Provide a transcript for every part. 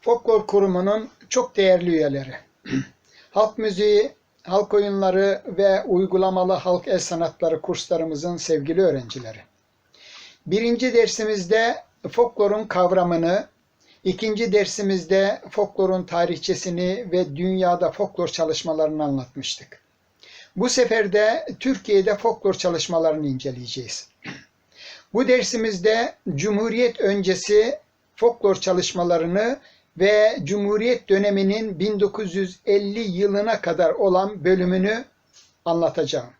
Folklor Kurumu'nun çok değerli üyeleri. halk müziği, halk oyunları ve uygulamalı halk el sanatları kurslarımızın sevgili öğrencileri. Birinci dersimizde folklorun kavramını, ikinci dersimizde folklorun tarihçesini ve dünyada folklor çalışmalarını anlatmıştık. Bu sefer de Türkiye'de folklor çalışmalarını inceleyeceğiz. Bu dersimizde Cumhuriyet öncesi folklor çalışmalarını ve Cumhuriyet döneminin 1950 yılına kadar olan bölümünü anlatacağım.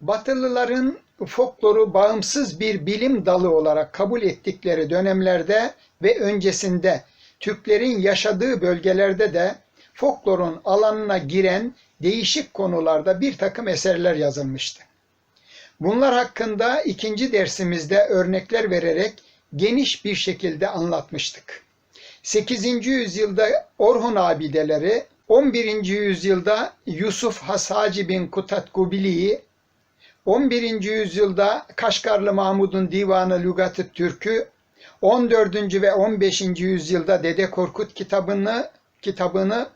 Batılıların folkloru bağımsız bir bilim dalı olarak kabul ettikleri dönemlerde ve öncesinde Türklerin yaşadığı bölgelerde de folklorun alanına giren değişik konularda bir takım eserler yazılmıştı. Bunlar hakkında ikinci dersimizde örnekler vererek geniş bir şekilde anlatmıştık. 8. yüzyılda Orhun abideleri, 11. yüzyılda Yusuf Hasaci bin Kutat Gubili'yi, 11. yüzyılda Kaşgarlı Mahmud'un Divanı Lügat-ı Türk'ü, 14. ve 15. yüzyılda Dede Korkut kitabını kitabını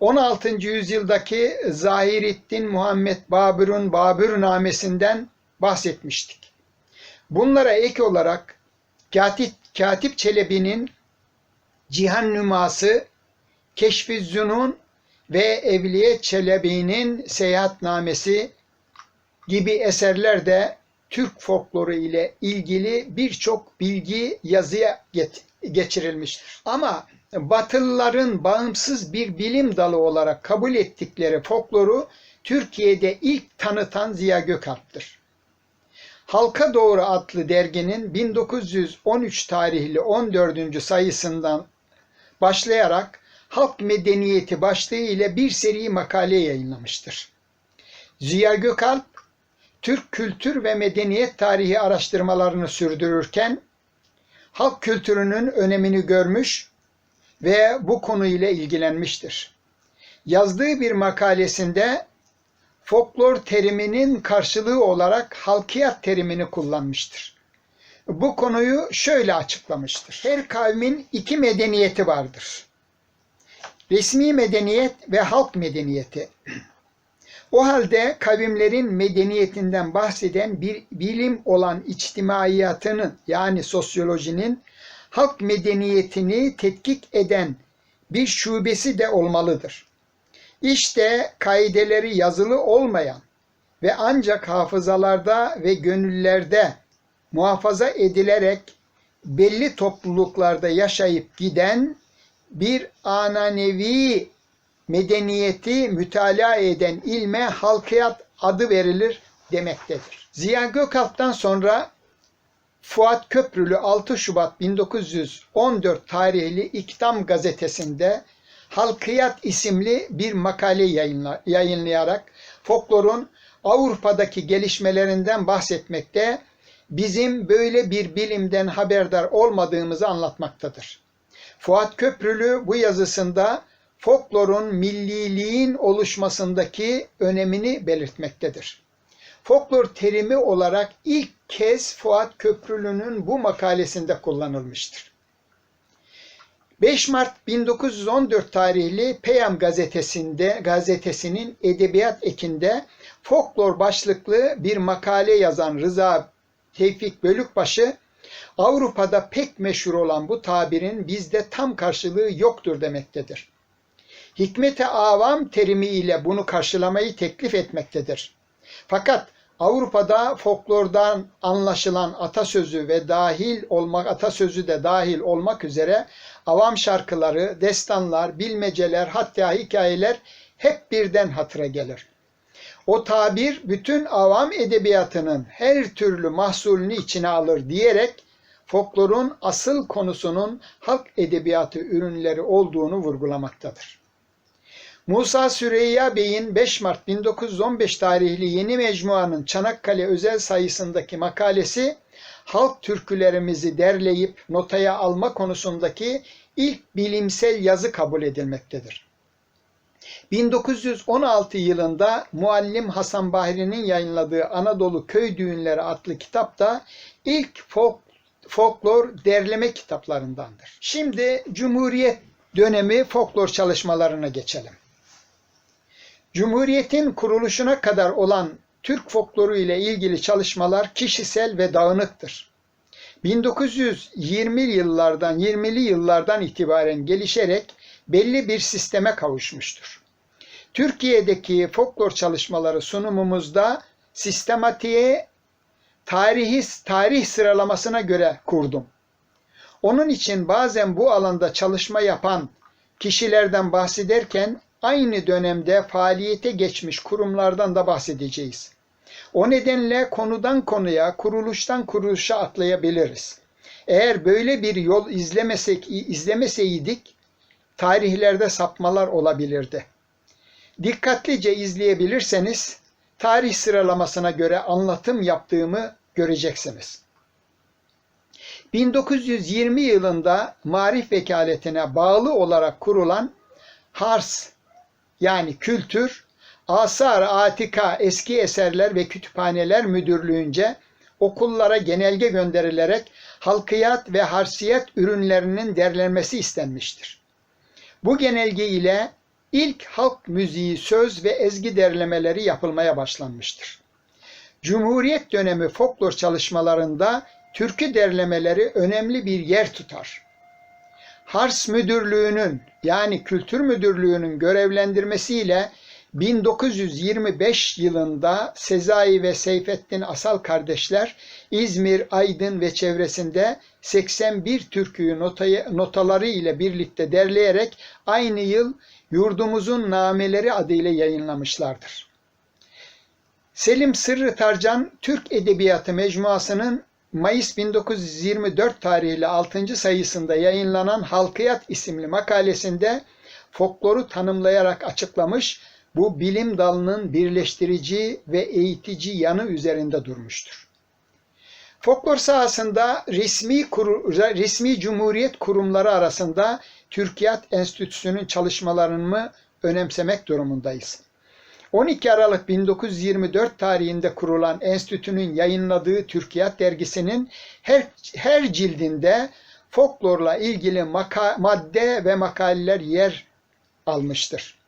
16. yüzyıldaki Zahirettin Muhammed Babür'ün Babürnamesinden bahsetmiştik. Bunlara ek olarak Katip, Katip Çelebi'nin Cihan Nüması, Keşf-i Zünun ve Evliye Çelebi'nin Seyahatnamesi gibi eserler de Türk folkloru ile ilgili birçok bilgi yazıya geçirilmiştir. Ama Batılıların bağımsız bir bilim dalı olarak kabul ettikleri folkloru Türkiye'de ilk tanıtan Ziya Gökalp'tır. Halka Doğru adlı derginin 1913 tarihli 14. sayısından başlayarak Halk Medeniyeti başlığı ile bir seri makale yayınlamıştır. Ziya Gökalp, Türk kültür ve medeniyet tarihi araştırmalarını sürdürürken halk kültürünün önemini görmüş ve bu konuyla ilgilenmiştir. Yazdığı bir makalesinde folklor teriminin karşılığı olarak halkiyat terimini kullanmıştır. Bu konuyu şöyle açıklamıştır. Her kavmin iki medeniyeti vardır. Resmi medeniyet ve halk medeniyeti. O halde kavimlerin medeniyetinden bahseden bir bilim olan içtimaiyatının yani sosyolojinin halk medeniyetini tetkik eden bir şubesi de olmalıdır. İşte kaideleri yazılı olmayan ve ancak hafızalarda ve gönüllerde muhafaza edilerek belli topluluklarda yaşayıp giden bir ananevi medeniyeti mütalaa eden ilme halkiyat adı verilir demektedir. Ziya Gökalp'tan sonra Fuat Köprülü 6 Şubat 1914 tarihli İktam gazetesinde Halkiyat isimli bir makale yayınla, yayınlayarak folklorun Avrupa'daki gelişmelerinden bahsetmekte, bizim böyle bir bilimden haberdar olmadığımızı anlatmaktadır. Fuat Köprülü bu yazısında folklorun milliliğin oluşmasındaki önemini belirtmektedir. Folklor terimi olarak ilk kez Fuat Köprülü'nün bu makalesinde kullanılmıştır. 5 Mart 1914 tarihli Peyam gazetesinde gazetesinin edebiyat ekinde folklor başlıklı bir makale yazan Rıza Tevfik Bölükbaşı Avrupa'da pek meşhur olan bu tabirin bizde tam karşılığı yoktur demektedir. Hikmete avam terimi ile bunu karşılamayı teklif etmektedir. Fakat Avrupa'da folklordan anlaşılan atasözü ve dahil olmak atasözü de dahil olmak üzere avam şarkıları, destanlar, bilmeceler, hatta hikayeler hep birden hatıra gelir. O tabir bütün avam edebiyatının her türlü mahsulünü içine alır diyerek folklorun asıl konusunun halk edebiyatı ürünleri olduğunu vurgulamaktadır. Musa Süreyya Bey'in 5 Mart 1915 tarihli Yeni Mecmuanın Çanakkale özel sayısındaki makalesi halk türkülerimizi derleyip notaya alma konusundaki ilk bilimsel yazı kabul edilmektedir. 1916 yılında Muallim Hasan Bahri'nin yayınladığı Anadolu Köy Düğünleri adlı kitapta ilk folk, folklor derleme kitaplarındandır. Şimdi Cumhuriyet dönemi folklor çalışmalarına geçelim. Cumhuriyetin kuruluşuna kadar olan Türk folkloru ile ilgili çalışmalar kişisel ve dağınıktır. 1920 yıllardan 20'li yıllardan itibaren gelişerek belli bir sisteme kavuşmuştur. Türkiye'deki folklor çalışmaları sunumumuzda sistematiğe tarihi tarih sıralamasına göre kurdum. Onun için bazen bu alanda çalışma yapan kişilerden bahsederken aynı dönemde faaliyete geçmiş kurumlardan da bahsedeceğiz. O nedenle konudan konuya, kuruluştan kuruluşa atlayabiliriz. Eğer böyle bir yol izlemesek, izlemeseydik tarihlerde sapmalar olabilirdi. Dikkatlice izleyebilirseniz tarih sıralamasına göre anlatım yaptığımı göreceksiniz. 1920 yılında Marif Vekaletine bağlı olarak kurulan HARS yani Kültür, Asar Atika Eski Eserler ve Kütüphaneler Müdürlüğü'nce okullara genelge gönderilerek halkiyat ve harsiyat ürünlerinin derlenmesi istenmiştir. Bu genelge ile ilk halk müziği söz ve ezgi derlemeleri yapılmaya başlanmıştır. Cumhuriyet dönemi folklor çalışmalarında türkü derlemeleri önemli bir yer tutar. Hars Müdürlüğü'nün yani Kültür Müdürlüğü'nün görevlendirmesiyle 1925 yılında Sezai ve Seyfettin Asal kardeşler İzmir, Aydın ve çevresinde 81 türküyü notayı, notaları ile birlikte derleyerek aynı yıl Yurdumuzun Nameleri adıyla yayınlamışlardır. Selim Sırrı Tarcan Türk Edebiyatı Mecmuası'nın Mayıs 1924 tarihli 6. sayısında yayınlanan Halkiyat isimli makalesinde folkloru tanımlayarak açıklamış, bu bilim dalının birleştirici ve eğitici yanı üzerinde durmuştur. Folklor sahasında resmi, kuru, resmi cumhuriyet kurumları arasında Türkiyat Enstitüsü'nün çalışmalarını önemsemek durumundayız. 12 Aralık 1924 tarihinde kurulan enstitünün yayınladığı Türkiyat dergisinin her, her cildinde folklorla ilgili maka, madde ve makaleler yer almıştır.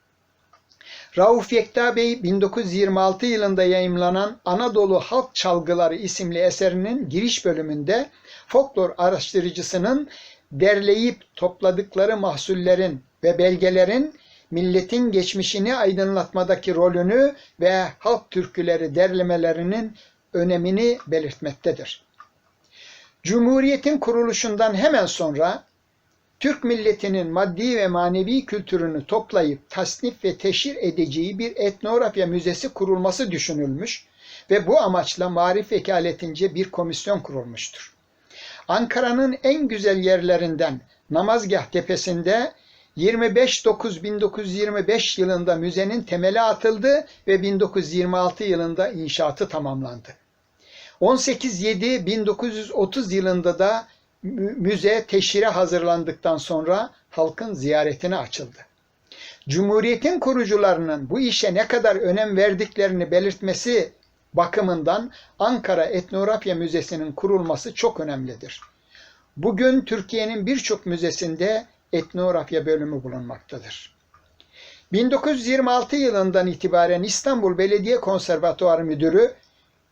Rauf Yekta Bey 1926 yılında yayımlanan Anadolu Halk Çalgıları isimli eserinin giriş bölümünde folklor araştırıcısının derleyip topladıkları mahsullerin ve belgelerin milletin geçmişini aydınlatmadaki rolünü ve halk türküleri derlemelerinin önemini belirtmektedir. Cumhuriyetin kuruluşundan hemen sonra Türk milletinin maddi ve manevi kültürünü toplayıp tasnif ve teşhir edeceği bir etnografya müzesi kurulması düşünülmüş ve bu amaçla Marif Vekaletince bir komisyon kurulmuştur. Ankara'nın en güzel yerlerinden Namazgah Tepesi'nde 25.9.1925 yılında müzenin temeli atıldı ve 1926 yılında inşaatı tamamlandı. 18.7.1930 yılında da müze teşhire hazırlandıktan sonra halkın ziyaretine açıldı. Cumhuriyetin kurucularının bu işe ne kadar önem verdiklerini belirtmesi bakımından Ankara Etnografya Müzesi'nin kurulması çok önemlidir. Bugün Türkiye'nin birçok müzesinde etnografya bölümü bulunmaktadır. 1926 yılından itibaren İstanbul Belediye Konservatuarı Müdürü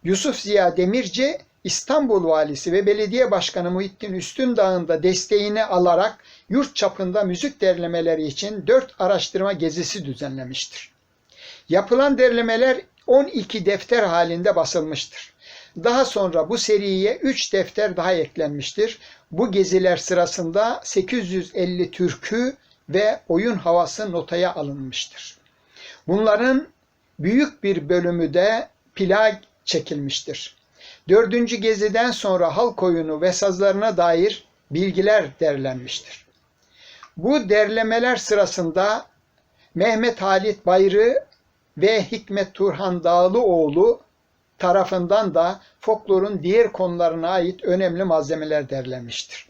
Yusuf Ziya Demirci, İstanbul Valisi ve Belediye Başkanı Muhittin Üstündağ'ın da desteğini alarak yurt çapında müzik derlemeleri için 4 araştırma gezisi düzenlemiştir. Yapılan derlemeler 12 defter halinde basılmıştır. Daha sonra bu seriye 3 defter daha eklenmiştir. Bu geziler sırasında 850 türkü ve oyun havası notaya alınmıştır. Bunların büyük bir bölümü de plak çekilmiştir. Dördüncü geziden sonra halk oyunu ve sazlarına dair bilgiler derlenmiştir. Bu derlemeler sırasında Mehmet Halit Bayrı ve Hikmet Turhan Dağlıoğlu tarafından da folklorun diğer konularına ait önemli malzemeler derlenmiştir.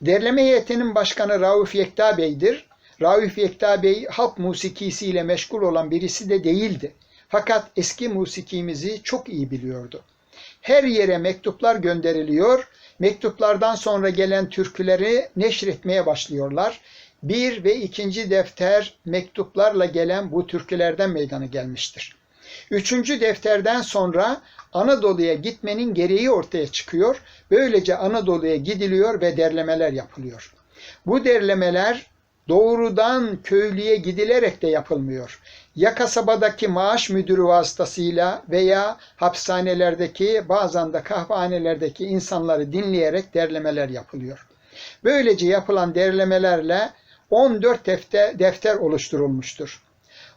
Derleme heyetinin başkanı Rauf Yekta Bey'dir. Rauf Yekta Bey halk musikisiyle meşgul olan birisi de değildi. Fakat eski musikimizi çok iyi biliyordu. Her yere mektuplar gönderiliyor. Mektuplardan sonra gelen türküleri neşretmeye başlıyorlar. Bir ve ikinci defter mektuplarla gelen bu türkülerden meydana gelmiştir. Üçüncü defterden sonra Anadolu'ya gitmenin gereği ortaya çıkıyor. Böylece Anadolu'ya gidiliyor ve derlemeler yapılıyor. Bu derlemeler doğrudan köylüye gidilerek de yapılmıyor. Ya kasabadaki maaş müdürü vasıtasıyla veya hapishanelerdeki bazen de kahvehanelerdeki insanları dinleyerek derlemeler yapılıyor. Böylece yapılan derlemelerle 14 defter, defter oluşturulmuştur.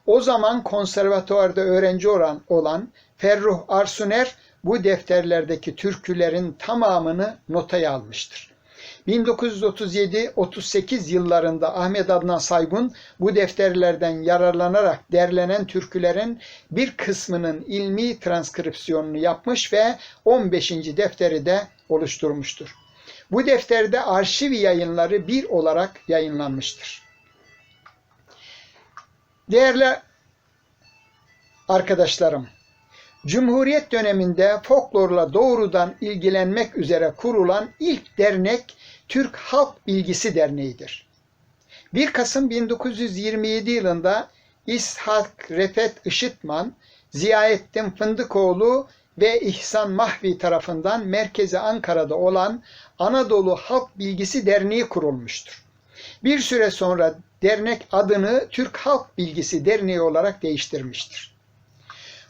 O zaman konservatuvarda öğrenci olan, olan Ferruh Arsuner bu defterlerdeki türkülerin tamamını notaya almıştır. 1937-38 yıllarında Ahmet Adnan Saygun bu defterlerden yararlanarak derlenen türkülerin bir kısmının ilmi transkripsiyonunu yapmış ve 15. defteri de oluşturmuştur. Bu defterde arşiv yayınları bir olarak yayınlanmıştır. Değerli arkadaşlarım, Cumhuriyet döneminde folklorla doğrudan ilgilenmek üzere kurulan ilk dernek Türk Halk Bilgisi Derneği'dir. 1 Kasım 1927 yılında İshak Refet Işıtman, Ziyaettin Fındıkoğlu ve İhsan Mahvi tarafından merkezi Ankara'da olan Anadolu Halk Bilgisi Derneği kurulmuştur. Bir süre sonra dernek adını Türk Halk Bilgisi Derneği olarak değiştirmiştir.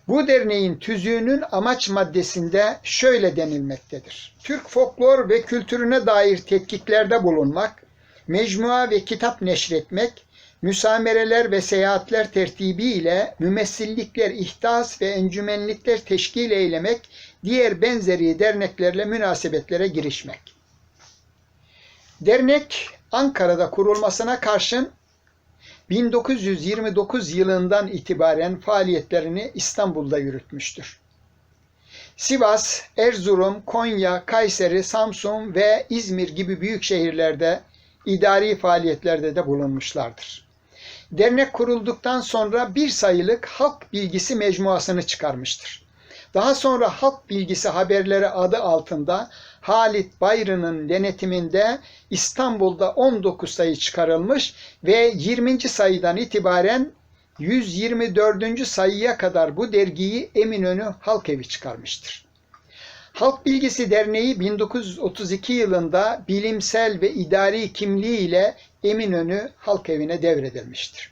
Bu derneğin tüzüğünün amaç maddesinde şöyle denilmektedir. Türk folklor ve kültürüne dair tetkiklerde bulunmak, mecmua ve kitap neşretmek, müsamereler ve seyahatler tertibi ile mümessillikler, ihtas ve encümenlikler teşkil eylemek, diğer benzeri derneklerle münasebetlere girişmek. Dernek Ankara'da kurulmasına karşın 1929 yılından itibaren faaliyetlerini İstanbul'da yürütmüştür. Sivas, Erzurum, Konya, Kayseri, Samsun ve İzmir gibi büyük şehirlerde idari faaliyetlerde de bulunmuşlardır. Dernek kurulduktan sonra bir sayılık halk bilgisi mecmuasını çıkarmıştır. Daha sonra halk bilgisi haberleri adı altında Halit Bayrı'nın denetiminde İstanbul'da 19 sayı çıkarılmış ve 20. sayıdan itibaren 124. sayıya kadar bu dergiyi Eminönü Halk Evi çıkarmıştır. Halk Bilgisi Derneği 1932 yılında bilimsel ve idari kimliği ile Eminönü Halk Evi'ne devredilmiştir.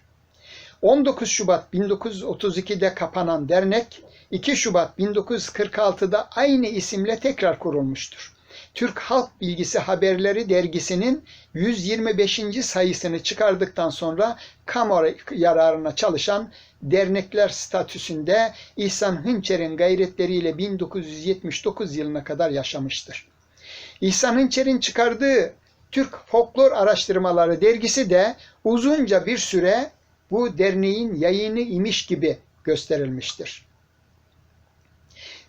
19 Şubat 1932'de kapanan dernek 2 Şubat 1946'da aynı isimle tekrar kurulmuştur. Türk Halk Bilgisi Haberleri dergisinin 125. sayısını çıkardıktan sonra kamu yararına çalışan dernekler statüsünde İhsan Hınçer'in gayretleriyle 1979 yılına kadar yaşamıştır. İhsan Hınçer'in çıkardığı Türk Folklor Araştırmaları dergisi de uzunca bir süre bu derneğin yayını imiş gibi gösterilmiştir.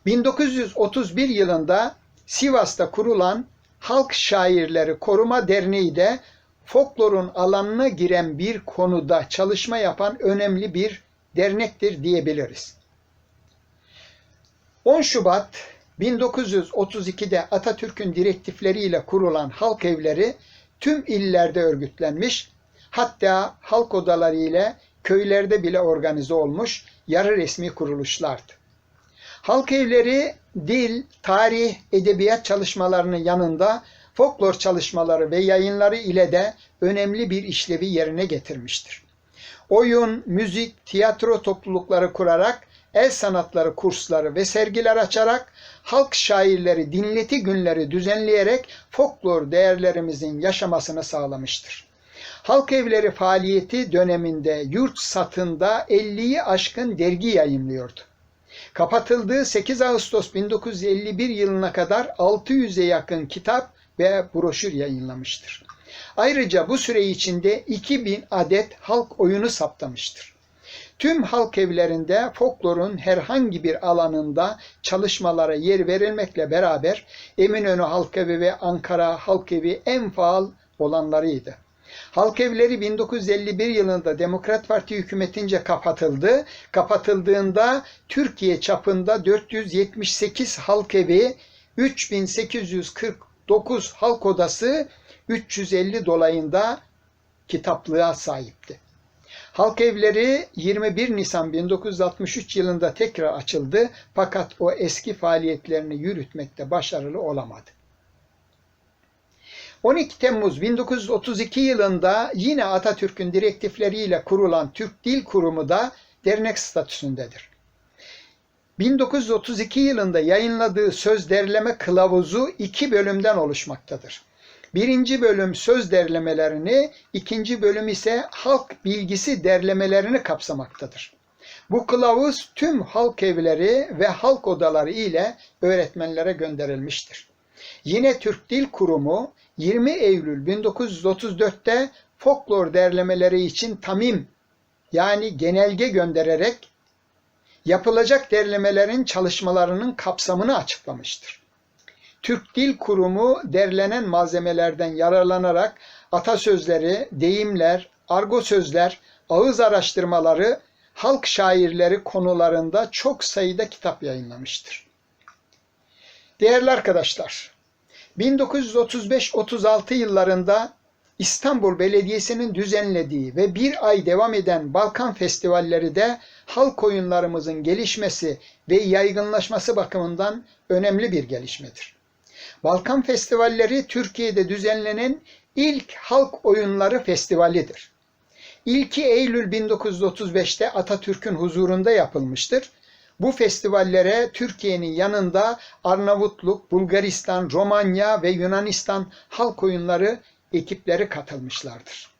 1931 yılında Sivas'ta kurulan Halk Şairleri Koruma Derneği de folklorun alanına giren bir konuda çalışma yapan önemli bir dernektir diyebiliriz. 10 Şubat 1932'de Atatürk'ün direktifleriyle kurulan halk evleri tüm illerde örgütlenmiş, hatta halk odaları ile köylerde bile organize olmuş yarı resmi kuruluşlardı. Halk evleri dil, tarih, edebiyat çalışmalarının yanında folklor çalışmaları ve yayınları ile de önemli bir işlevi yerine getirmiştir. Oyun, müzik, tiyatro toplulukları kurarak el sanatları kursları ve sergiler açarak halk şairleri dinleti günleri düzenleyerek folklor değerlerimizin yaşamasını sağlamıştır. Halk evleri faaliyeti döneminde yurt satında 50'yi aşkın dergi yayınlıyordu. Kapatıldığı 8 Ağustos 1951 yılına kadar 600'e yakın kitap ve broşür yayınlamıştır. Ayrıca bu süre içinde 2000 adet halk oyunu saptamıştır. Tüm halk evlerinde folklorun herhangi bir alanında çalışmalara yer verilmekle beraber Eminönü Halk Evi ve Ankara Halk Evi en faal olanlarıydı. Halk evleri 1951 yılında Demokrat Parti hükümetince kapatıldı. Kapatıldığında Türkiye çapında 478 halk evi, 3849 halk odası, 350 dolayında kitaplığa sahipti. Halk evleri 21 Nisan 1963 yılında tekrar açıldı fakat o eski faaliyetlerini yürütmekte başarılı olamadı. 12 Temmuz 1932 yılında yine Atatürk'ün direktifleriyle kurulan Türk Dil Kurumu da dernek statüsündedir. 1932 yılında yayınladığı söz derleme kılavuzu iki bölümden oluşmaktadır. Birinci bölüm söz derlemelerini, ikinci bölüm ise halk bilgisi derlemelerini kapsamaktadır. Bu kılavuz tüm halk evleri ve halk odaları ile öğretmenlere gönderilmiştir. Yine Türk Dil Kurumu 20 Eylül 1934'te folklor derlemeleri için tamim yani genelge göndererek yapılacak derlemelerin çalışmalarının kapsamını açıklamıştır. Türk Dil Kurumu derlenen malzemelerden yararlanarak atasözleri, deyimler, argo sözler, ağız araştırmaları, halk şairleri konularında çok sayıda kitap yayınlamıştır. Değerli arkadaşlar, 1935-36 yıllarında İstanbul Belediyesi'nin düzenlediği ve bir ay devam eden Balkan Festivalleri de halk oyunlarımızın gelişmesi ve yaygınlaşması bakımından önemli bir gelişmedir. Balkan Festivalleri Türkiye'de düzenlenen ilk halk oyunları festivalidir. İlki Eylül 1935'te Atatürk'ün huzurunda yapılmıştır. Bu festivallere Türkiye'nin yanında Arnavutluk, Bulgaristan, Romanya ve Yunanistan halk oyunları ekipleri katılmışlardır.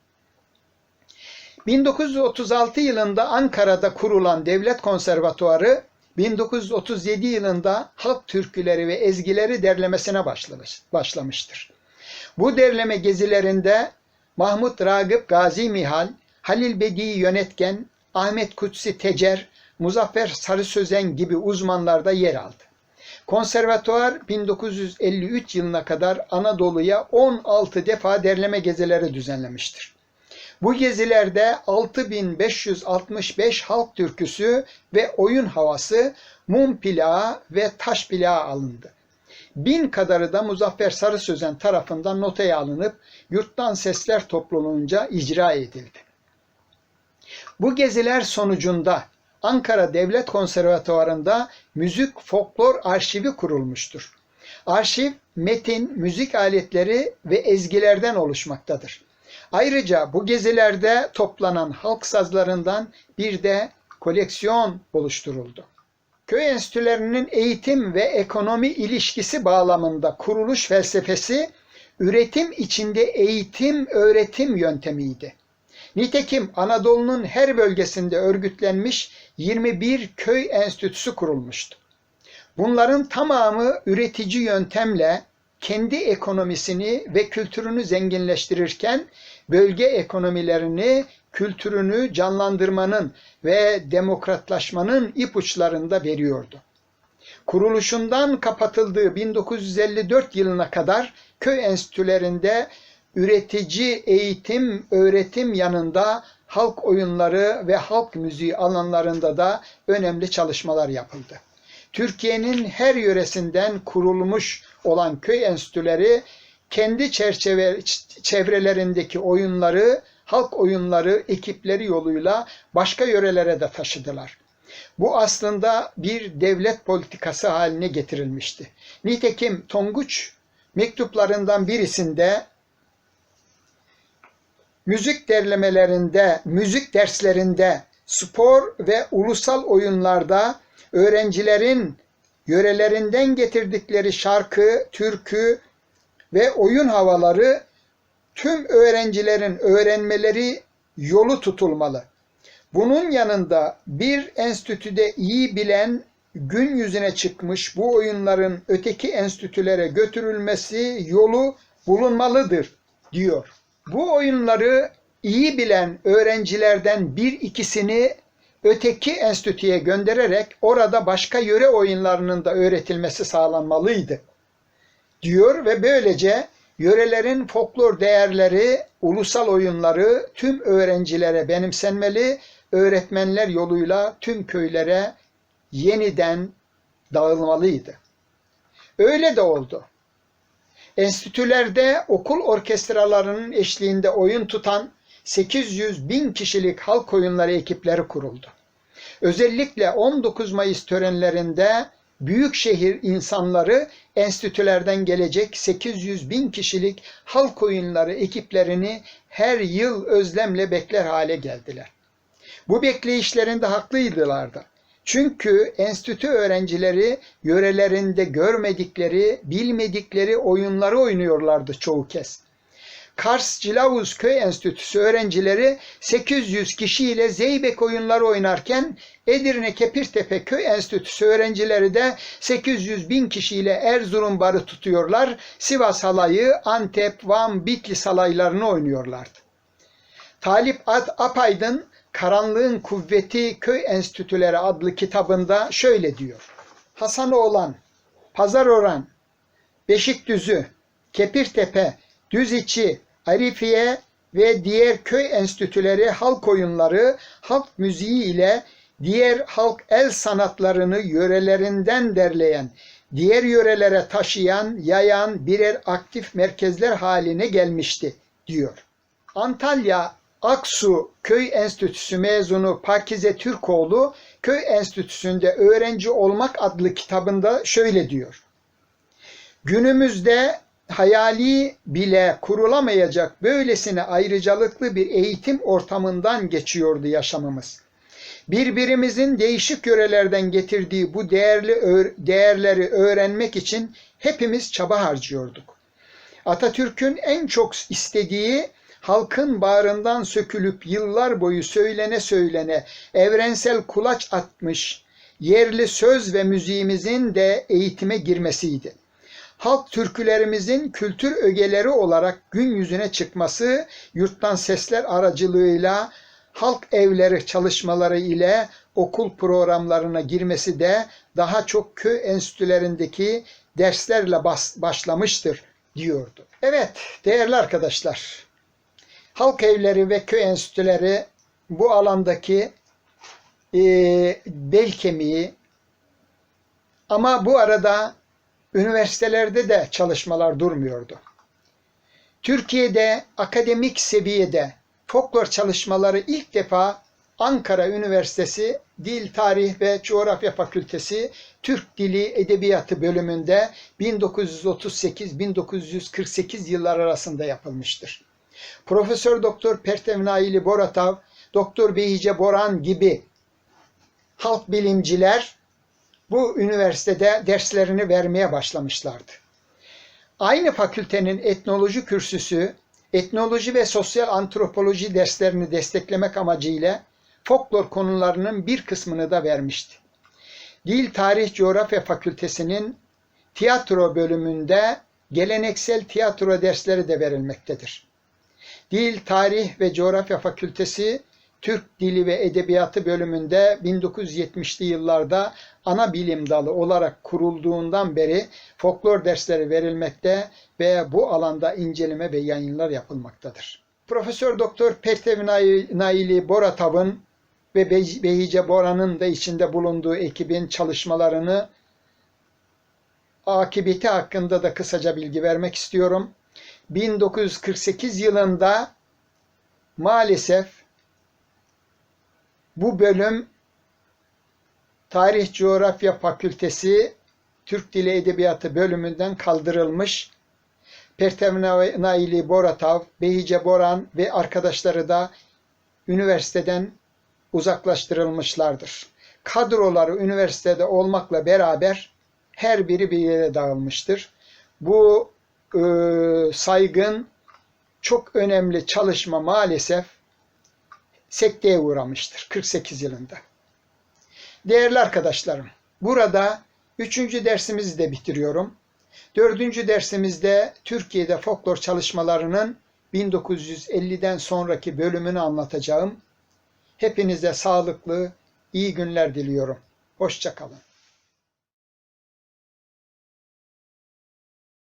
1936 yılında Ankara'da kurulan Devlet Konservatuarı 1937 yılında halk türküleri ve ezgileri derlemesine başlamış, başlamıştır. Bu derleme gezilerinde Mahmut Ragıp Gazi Mihal, Halil Bedi Yönetken, Ahmet Kutsi Tecer, Muzaffer Sarı Sözen gibi uzmanlar da yer aldı. Konservatuar 1953 yılına kadar Anadolu'ya 16 defa derleme gezileri düzenlemiştir. Bu gezilerde 6565 halk türküsü ve oyun havası, mum plağı ve taş plağı alındı. Bin kadarı da Muzaffer Sarı Sözen tarafından notaya alınıp yurttan sesler topluluğunca icra edildi. Bu geziler sonucunda Ankara Devlet Konservatuvarı'nda müzik folklor arşivi kurulmuştur. Arşiv metin, müzik aletleri ve ezgilerden oluşmaktadır. Ayrıca bu gezilerde toplanan halk sazlarından bir de koleksiyon oluşturuldu. Köy enstitülerinin eğitim ve ekonomi ilişkisi bağlamında kuruluş felsefesi üretim içinde eğitim öğretim yöntemiydi. Nitekim Anadolu'nun her bölgesinde örgütlenmiş 21 köy enstitüsü kurulmuştu. Bunların tamamı üretici yöntemle kendi ekonomisini ve kültürünü zenginleştirirken bölge ekonomilerini, kültürünü canlandırmanın ve demokratlaşmanın ipuçlarında veriyordu. Kuruluşundan kapatıldığı 1954 yılına kadar köy enstitülerinde üretici eğitim, öğretim yanında halk oyunları ve halk müziği alanlarında da önemli çalışmalar yapıldı. Türkiye'nin her yöresinden kurulmuş olan köy enstitüleri kendi çerçeve çevrelerindeki oyunları, halk oyunları ekipleri yoluyla başka yörelere de taşıdılar. Bu aslında bir devlet politikası haline getirilmişti. Nitekim Tonguç mektuplarından birisinde müzik derlemelerinde, müzik derslerinde, spor ve ulusal oyunlarda öğrencilerin yörelerinden getirdikleri şarkı, türkü ve oyun havaları tüm öğrencilerin öğrenmeleri yolu tutulmalı. Bunun yanında bir enstitüde iyi bilen gün yüzüne çıkmış bu oyunların öteki enstitülere götürülmesi yolu bulunmalıdır diyor. Bu oyunları iyi bilen öğrencilerden bir ikisini öteki enstitüye göndererek orada başka yöre oyunlarının da öğretilmesi sağlanmalıydı diyor ve böylece Yörelerin folklor değerleri, ulusal oyunları tüm öğrencilere benimsenmeli, öğretmenler yoluyla tüm köylere yeniden dağılmalıydı. Öyle de oldu. Enstitülerde okul orkestralarının eşliğinde oyun tutan 800 bin kişilik halk oyunları ekipleri kuruldu. Özellikle 19 Mayıs törenlerinde büyük şehir insanları enstitülerden gelecek 800 bin kişilik halk oyunları ekiplerini her yıl özlemle bekler hale geldiler. Bu bekleyişlerinde haklıydılar da. Çünkü enstitü öğrencileri yörelerinde görmedikleri, bilmedikleri oyunları oynuyorlardı çoğu kez. Kars Cilavuz Köy Enstitüsü öğrencileri 800 kişiyle Zeybek oyunları oynarken Edirne Kepirtepe Köy Enstitüsü öğrencileri de 800 bin kişiyle Erzurum barı tutuyorlar. Sivas halayı, Antep, Van, Bitlis halaylarını oynuyorlardı. Talip Ad Apaydın Karanlığın Kuvveti Köy Enstitüleri adlı kitabında şöyle diyor. Hasanoğlan, Pazaroran, Beşikdüzü, Kepirtepe, Düziçi, Arifiye ve diğer köy enstitüleri halk oyunları, halk müziği ile diğer halk el sanatlarını yörelerinden derleyen, diğer yörelere taşıyan, yayan birer aktif merkezler haline gelmişti diyor. Antalya Aksu Köy Enstitüsü mezunu Pakize Türkoğlu Köy Enstitüsü'nde öğrenci olmak adlı kitabında şöyle diyor. Günümüzde hayali bile kurulamayacak böylesine ayrıcalıklı bir eğitim ortamından geçiyordu yaşamımız. Birbirimizin değişik yörelerden getirdiği bu değerli değerleri öğrenmek için hepimiz çaba harcıyorduk. Atatürk'ün en çok istediği halkın bağrından sökülüp yıllar boyu söylene söylene evrensel kulaç atmış yerli söz ve müziğimizin de eğitime girmesiydi. Halk türkülerimizin kültür ögeleri olarak gün yüzüne çıkması, yurttan sesler aracılığıyla halk evleri çalışmaları ile okul programlarına girmesi de daha çok köy enstitülerindeki derslerle başlamıştır diyordu. Evet değerli arkadaşlar, halk evleri ve köy enstitüleri bu alandaki e, bel kemiği ama bu arada üniversitelerde de çalışmalar durmuyordu. Türkiye'de akademik seviyede folklor çalışmaları ilk defa Ankara Üniversitesi Dil, Tarih ve Coğrafya Fakültesi Türk Dili Edebiyatı bölümünde 1938-1948 yıllar arasında yapılmıştır. Profesör Doktor Pertev Naili Boratav, Doktor Behice Boran gibi halk bilimciler bu üniversitede derslerini vermeye başlamışlardı. Aynı fakültenin etnoloji kürsüsü, etnoloji ve sosyal antropoloji derslerini desteklemek amacıyla folklor konularının bir kısmını da vermişti. Dil Tarih Coğrafya Fakültesinin tiyatro bölümünde geleneksel tiyatro dersleri de verilmektedir. Dil, Tarih ve Coğrafya Fakültesi Türk Dili ve Edebiyatı bölümünde 1970'li yıllarda ana bilim dalı olarak kurulduğundan beri folklor dersleri verilmekte ve bu alanda inceleme ve yayınlar yapılmaktadır. Profesör Doktor Pertev Naili Boratav'ın ve Behice Bora'nın da içinde bulunduğu ekibin çalışmalarını akıbeti hakkında da kısaca bilgi vermek istiyorum. 1948 yılında maalesef bu bölüm Tarih Coğrafya Fakültesi Türk Dili Edebiyatı bölümünden kaldırılmış. Pertev Naili Boratav, Behice Boran ve arkadaşları da üniversiteden uzaklaştırılmışlardır. Kadroları üniversitede olmakla beraber her biri bir yere dağılmıştır. Bu e, saygın çok önemli çalışma maalesef sekteye uğramıştır 48 yılında. Değerli arkadaşlarım, burada üçüncü dersimizi de bitiriyorum. Dördüncü dersimizde Türkiye'de folklor çalışmalarının 1950'den sonraki bölümünü anlatacağım. Hepinize sağlıklı, iyi günler diliyorum. Hoşçakalın.